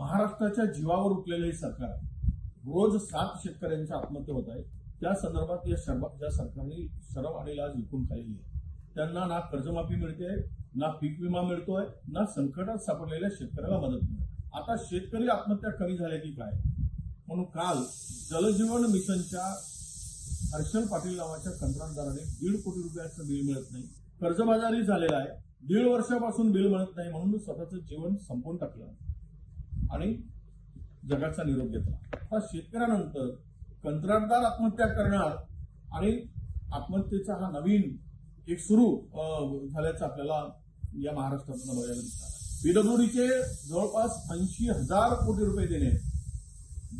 महाराष्ट्राच्या जीवावर उठलेलं हे सरकार रोज सात शेतकऱ्यांच्या आत्महत्या होत आहेत त्या संदर्भात या शर्मा ज्या सरकारने शरम आणि आज विकून खाल्लेली आहे. त्यांना ना कर्जमाफी मिळते ना पीक विमा मिळतोय ना संकटात सापडलेल्या शेतकऱ्याला मदत मिळते. आता शेतकरी आत्महत्या कमी झाल्या की काय? म्हणून काल जलजीवन मिशनच्या हर्षल पाटील नावाच्या कंत्राटदाराने दीड कोटी रुपयाचं बिल मिळत नाही. कर्जबाजारी झालेला आहे. दीड वर्षापासून बिल मिळत नाही म्हणून स्वतःचं जीवन संपवून टाकलं आणि जगाचा निरोप घेतला. हा शेतकऱ्यानंतर कंत्राटदार आत्महत्या करणार आणि आत्महत्येचा हा नवीन एक सुरू झाल्याचं आपल्याला या महाराष्ट्रातून बघायला दिसणार पीडब्ल्यूडीचे जवळपास ऐंशी हजार कोटी रुपये देणे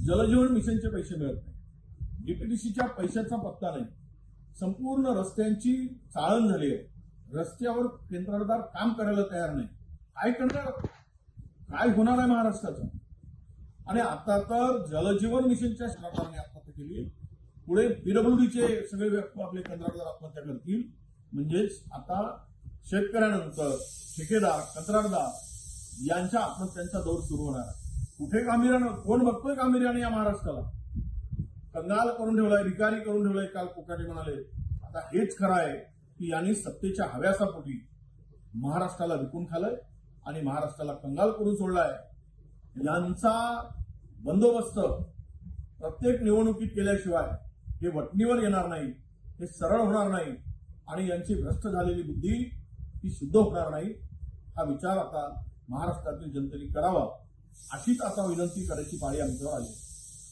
जलजीवन मिशनचे पैसे मिळत नाही. डीपीडीसीच्या पैशाचा पत्ता नाही. संपूर्ण रस्त्यांची चाळण झाली आहे. रस्त्यावर केंद्रदार काम करायला तयार नाही. काय करणार? काय होणार आहे महाराष्ट्राचं? आणि आता तर जलजीवन मिशनच्या सरकारने आत्महत्या केली. पुढे पीडब्ल्यूडीचे सगळे व्यक्ती आपले कंत्राटदार आत्महत्या करतील. म्हणजेच आता शेतकऱ्यानंतर ठेकेदार कंत्राटदार यांच्या आत्महत्यांचा दौर सुरू होणार आहे. कुठे गांभीर्यानं कोण बघतोय गांभीर्याने या महाराष्ट्राला? कंगाल करून ठेवलाय रिकारी करून ठेवलाय काल कोकाटे म्हणाले. आता हेच खरं आहे की यांनी सत्तेच्या हव्यासापोटी महाराष्ट्राला विकून खालंय. आणि महाराष्ट्राला कंगाल करून सोडलाय यांचा बंदोबस्त प्रत्येक निवडणुकीत केल्याशिवाय हे वटणीवर येणार नाही हे सरळ होणार नाही आणि यांची भ्रष्ट झालेली बुद्धी ही शुद्ध होणार नाही हा विचार आता महाराष्ट्रातील जनतेने करावा अशीच आता विनंती करायची पाळी आमच्यावर आली आहे.